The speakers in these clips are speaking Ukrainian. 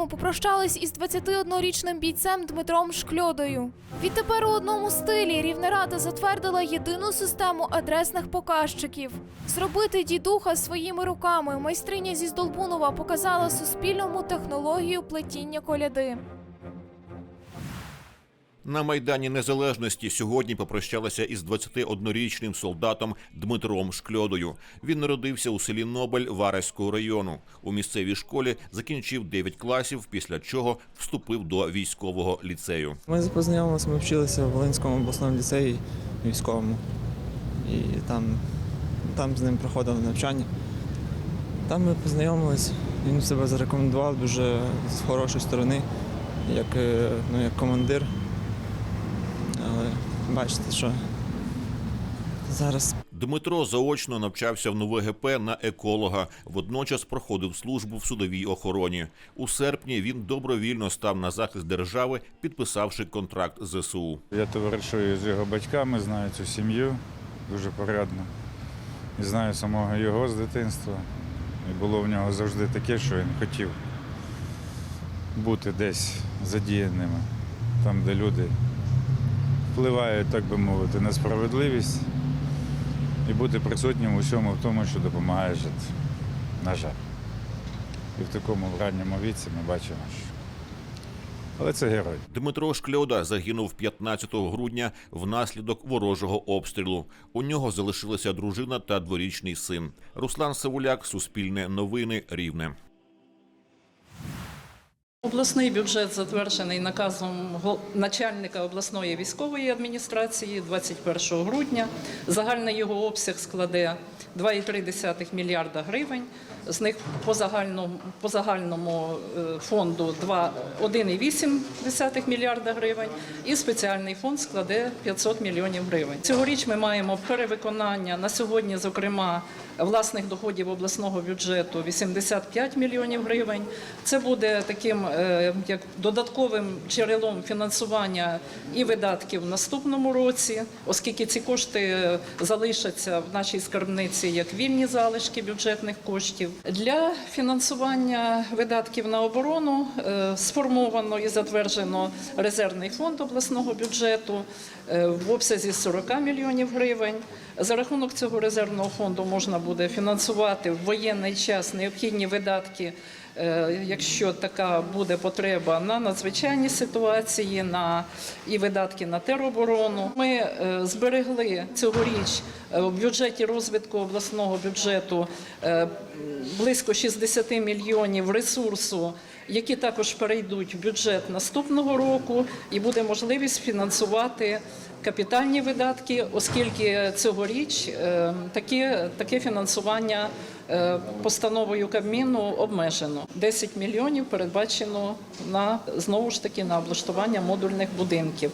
Рівному попрощались із 21-річним бійцем Дмитром Шкльодою. Відтепер у одному стилі Рівнерада затвердила єдину систему адресних показчиків. Зробити дідуха своїми руками майстриня зі Здолбунова показала Суспільному технологію плетіння коляди. На майдані Незалежності сьогодні попрощалася із 21-річним солдатом Дмитром Шкльодою. Він народився у селі Нобель Вареського району. У місцевій школі закінчив 9 класів, після чого вступив до військового ліцею. Ми познайомилися, ми вчилися в Волинському обласному ліцеї військовому. І там, там з ним проходили навчання. Там ми познайомились, він себе зарекомендував дуже з хорошої сторони, як, е, ну, як командир. Бачите, що зараз Дмитро заочно навчався в нове ГП на еколога. Водночас проходив службу в судовій охороні. У серпні він добровільно став на захист держави, підписавши контракт з ЗСУ. Я товаришую з його батьками, знаю цю сім'ю дуже порядно. І знаю самого його з дитинства. І було в нього завжди таке, що він хотів бути десь задіяними, там, де люди впливають, так би мовити, на справедливість і бути присутнім у всьому в тому, що допомагає жити. На жаль. І в такому ранньому віці ми бачимо, що. Але це герой. Дмитро Шкльода загинув 15 грудня внаслідок ворожого обстрілу. У нього залишилася дружина та дворічний син. Руслан Савуляк, Суспільне новини, Рівне. Обласний бюджет затверджений наказом начальника обласної військової адміністрації 21 грудня. Загальний його обсяг складе 2,3 мільярда гривень. З них по загальному, по загальному е, фонду 2 1,8 мільярда гривень і спеціальний фонд складе 500 мільйонів гривень. Цьогоріч ми маємо перевиконання на сьогодні, зокрема, власних доходів обласного бюджету 85 мільйонів гривень. Це буде таким е, як додатковим джерелом фінансування і видатків в наступному році, оскільки ці кошти залишаться в нашій скарбниці як вільні залишки бюджетних коштів. Для фінансування видатків на оборону е, сформовано і затверджено резервний фонд обласного бюджету е, в обсязі 40 мільйонів гривень. За рахунок цього резервного фонду можна буде фінансувати в воєнний час необхідні видатки, якщо така буде потреба, на надзвичайні ситуації, на і видатки на тероборону. Ми е, зберегли цьогоріч е, в бюджеті розвитку обласного бюджету е, близько 60 мільйонів ресурсу які також перейдуть в бюджет наступного року, і буде можливість фінансувати капітальні видатки, оскільки цьогоріч е, таке, таке фінансування е, постановою Кабміну обмежено. 10 мільйонів передбачено на знову ж таки на облаштування модульних будинків.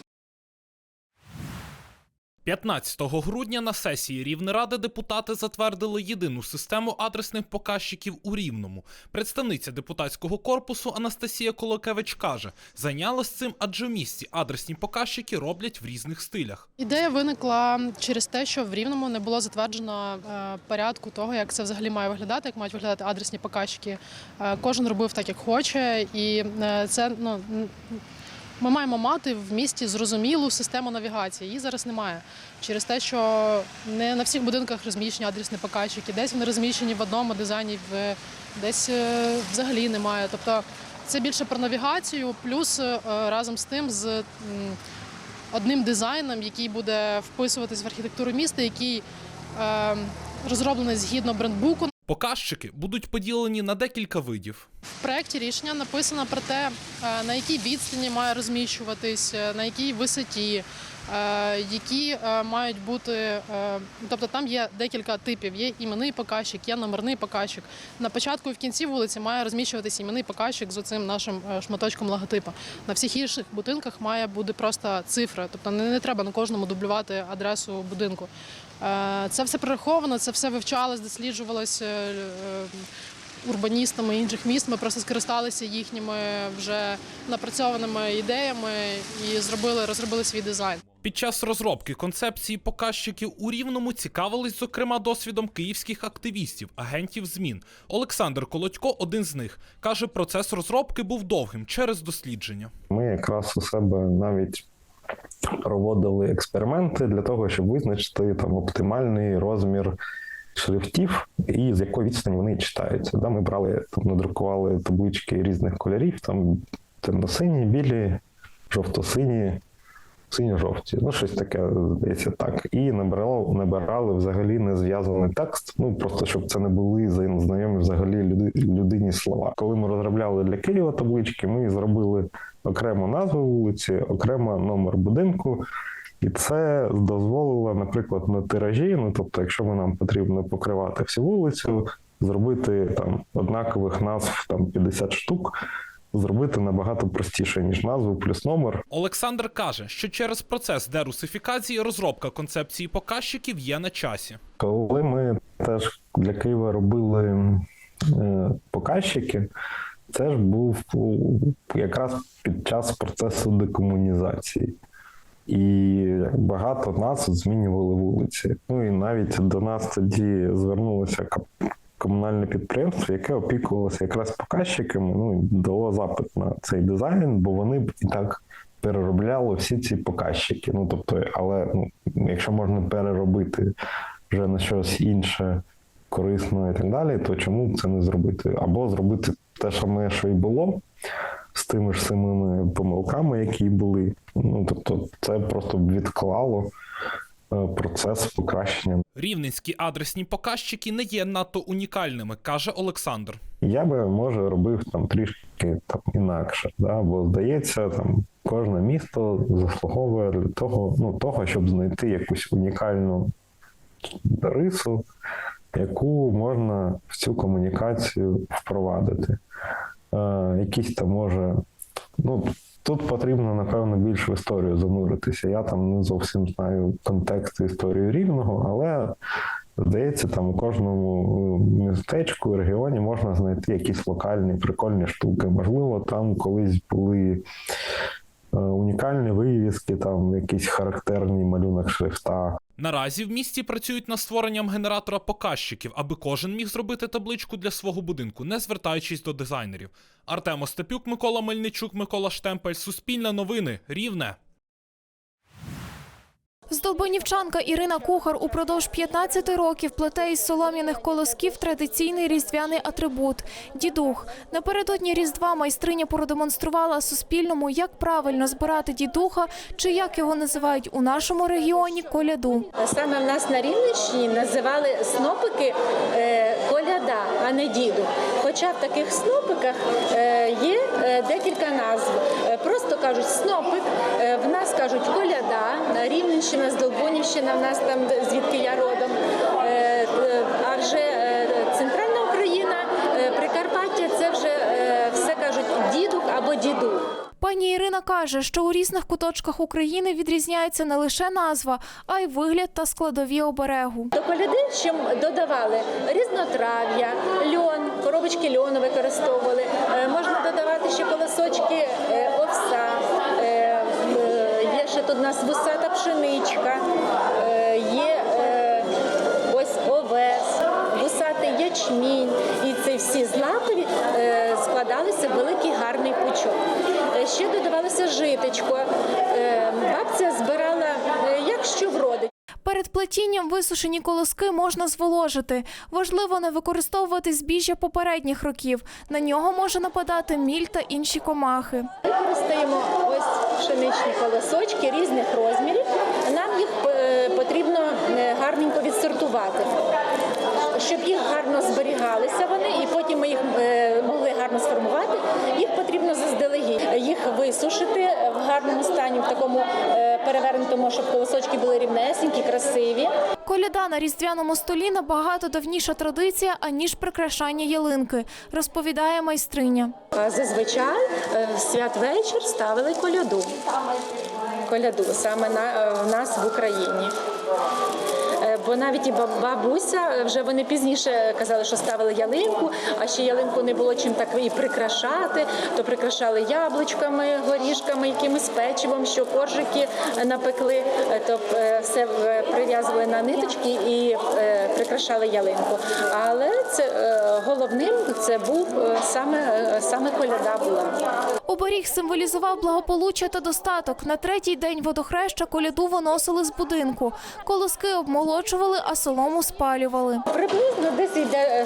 15 грудня на сесії Рівнеради депутати затвердили єдину систему адресних показчиків у Рівному. Представниця депутатського корпусу Анастасія Колокевич каже, зайнялась цим, адже в місті адресні показчики роблять в різних стилях. Ідея виникла через те, що в Рівному не було затверджено е, порядку того, як це взагалі має виглядати, як мають виглядати адресні показчики. Е, Кожен робив так, як хоче, і е, це ну. Ми маємо мати в місті зрозумілу систему навігації. Її зараз немає. Через те, що не на всіх будинках розміщені адресні показчики, десь вони розміщені в одному дизайні, десь е, взагалі немає. Тобто це більше про навігацію, плюс е, разом з тим з одним дизайном, який буде вписуватись в архітектуру міста, який е, розроблений згідно брендбуку. Показчики будуть поділені на декілька видів. В проєкті рішення написано про те, е, на якій відстані має розміщуватись, е, на якій висоті, які е, мають бути. е, Тобто там є декілька типів: є іменний показчик, є номерний показчик. На початку і в кінці вулиці має розміщуватись іменний показчик з оцим нашим е, шматочком логотипу. На всіх інших будинках має бути просто цифра, тобто не, треба на кожному дублювати адресу будинку. Е, Це все прораховано, це все вивчалось, досліджувалось е, е, урбаністами інших міст. Ми просто скористалися їхніми вже напрацьованими ідеями і зробили, розробили свій дизайн. Під час розробки концепції показчиків у Рівному цікавились, зокрема, досвідом київських активістів, агентів змін. Олександр Колодько, один з них, каже, процес розробки був довгим через дослідження. Ми якраз у себе навіть проводили експерименти для того, щоб визначити там оптимальний розмір шрифтів і з якої відстані вони читаються. Да, ми брали там, надрукували таблички різних кольорів, там темно-сині, білі, жовто-сині, синьо-жовті. Ну, щось таке, здається, так. І набирали, набирали взагалі незв'язаний текст. Ну просто щоб це не були знайомі взагалі люди, людині слова. Коли ми розробляли для Києва таблички, ми зробили окремо назву вулиці, окремо номер будинку. І це дозволило, наприклад, на тиражі. Ну тобто, якщо ми нам потрібно покривати всю вулицю, зробити там однакових назв там 50 штук, зробити набагато простіше ніж назву плюс номер. Олександр каже, що через процес дерусифікації розробка концепції показчиків є на часі. Коли ми теж для Києва робили е, показчики, це ж був якраз під час процесу декомунізації. І багато нас змінювали вулиці. Ну і навіть до нас тоді звернулося кап- комунальне підприємство, яке опікувалося якраз показчиками. Ну дало запит на цей дизайн, бо вони б і так переробляли всі ці показчики. Ну тобто, але ну, якщо можна переробити вже на щось інше, корисне і так далі, то чому б це не зробити? Або зробити те саме, що і було, з тими ж самими помилками, які були. Ну тобто, це просто б відклало процес покращення. Рівненські адресні показчики не є надто унікальними, каже Олександр. Я би може робив там трішки там інакше, да? бо здається, там кожне місто заслуговує для того, ну того, щоб знайти якусь унікальну рису, яку можна в цю комунікацію впровадити. Е, якісь там може, ну тут потрібно напевно більш в історію зануритися. Я там не зовсім знаю контекст історії рівного, але Здається, там у кожному е, містечку, регіоні можна знайти якісь локальні прикольні штуки. Можливо, там колись були е, унікальні вивіски, там якийсь характерний малюнок шрифта. Наразі в місті працюють над створенням генератора показчиків, аби кожен міг зробити табличку для свого будинку, не звертаючись до дизайнерів. Артем Остапюк, Микола Мельничук, Микола Штемпель, Суспільне новини, Рівне. Здолбонівчанка Ірина Кухар упродовж 15 років плете із солом'яних колосків традиційний різдвяний атрибут – дідух. Напередодні Різдва майстриня продемонструвала Суспільному, як правильно збирати дідуха, чи як його називають у нашому регіоні – коляду. Саме в нас на Рівненщині називали снопики е, коляда, а не діду. Хоча в таких снопиках е, є е, декілька назв. Просто кажуть снопик, е, в нас кажуть коляда, Рівненщина, Здолбонівщина, в нас там звідки я родом. Е, е, А вже центральна Україна, Прикарпаття це вже все кажуть дідук або дідух. Пані Ірина каже, що у різних куточках України відрізняється не лише назва, а й вигляд та складові оберегу. До коляди ще є різнотрав'я, льон, коробочки льону використовували. Е, Можна додавати ще колосочки е, овса. Е, Є ще тут у нас вусата пшеничка, є ось овес, вусатий ячмінь. І ці всі злакові складалися в великий гарний пучок. Ще додавалося житечко. Е, Бабця збирала е, як що вродить. Перед плетінням висушені колоски можна зволожити. Важливо не використовувати збіжжя попередніх років. На нього може нападати міль та інші комахи. Використаємо ось пшеничні колосочки різних розмірів. Нам їх е, потрібно гарненько відсортувати, щоб їх гарно зберігалися вони, і потім ми їх могли гарно сформувати. Їх потрібно заздалегідь їх висушити в гарному стані, в такому е, перевернутому, щоб колосочки були рівнесенькі, красиві. Коляда на різдвяному столі набагато давніша традиція, аніж прикрашання ялинки, розповідає майстриня. Зазвичай е, в святвечір ставили коляду. Коляду саме на, е, в нас в Україні. Е, бо навіть і бабуся вже вони пізніше казали, що ставили ялинку, а ще ялинку не було чим так і прикрашати, то прикрашали яблучками, горішками, якимось печивом, що коржики напекли, е, то е, все е, прив'язували на ниточки і е, прикрашали ялинку. Але це е, головним це був е, саме, е, саме коляда була. Оберіг символізував благополуччя та достаток. На третій день водохреща коляду виносили з будинку. Колоски обмолочували, а солому спалювали. Приблизно десь йде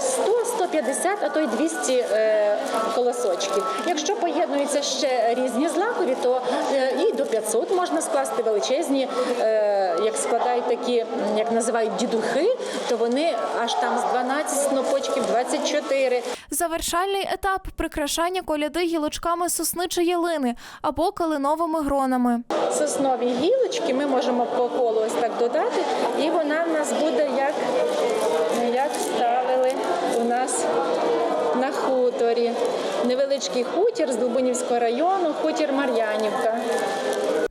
100-150, а то й 200 е, колосочків. Якщо поєднуються ще різні злакові, то е, і до 500 можна скласти величезні. Е, як складають такі, як називають дідухи, то вони аж там з 12 снопочків, 24. Завершальний етап прикрашання коляди гілочками сосни чи ялини або калиновими гронами. Соснові гілочки ми можемо по колу ось так додати, і вона в нас буде як, як ставили у нас на хуторі. Невеличкий хутір з Дубинівського району, хутір Мар'янівка.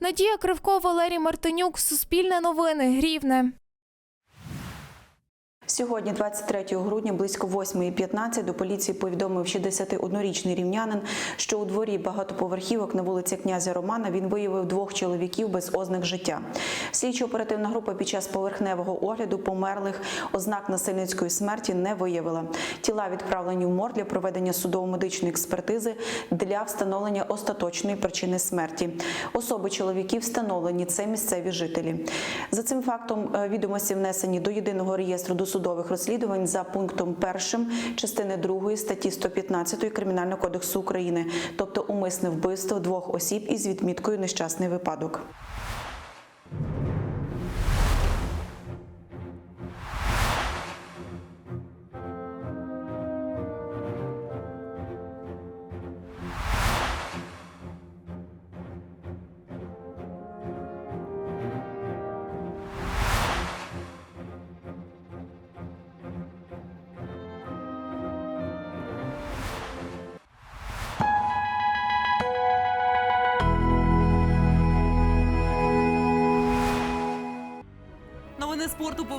Надія Кривко, Валерій Мартинюк, Суспільне новини, Рівне. Сьогодні, 23 грудня, близько 8.15 до поліції повідомив 61-річний рівнянин, що у дворі багатоповерхівок на вулиці князя Романа він виявив двох чоловіків без ознак життя. Слідчо-оперативна група під час поверхневого огляду померлих ознак насильницької смерті не виявила. Тіла відправлені в мор для проведення судово-медичної експертизи для встановлення остаточної причини смерті. Особи чоловіків встановлені це місцеві жителі. За цим фактом е, відомості внесені до єдиного реєстру досудових розслідувань за пунктом 1 частини 2 статті 115 Кримінального кодексу України, тобто умисне вбивство двох осіб із відміткою нещасний випадок.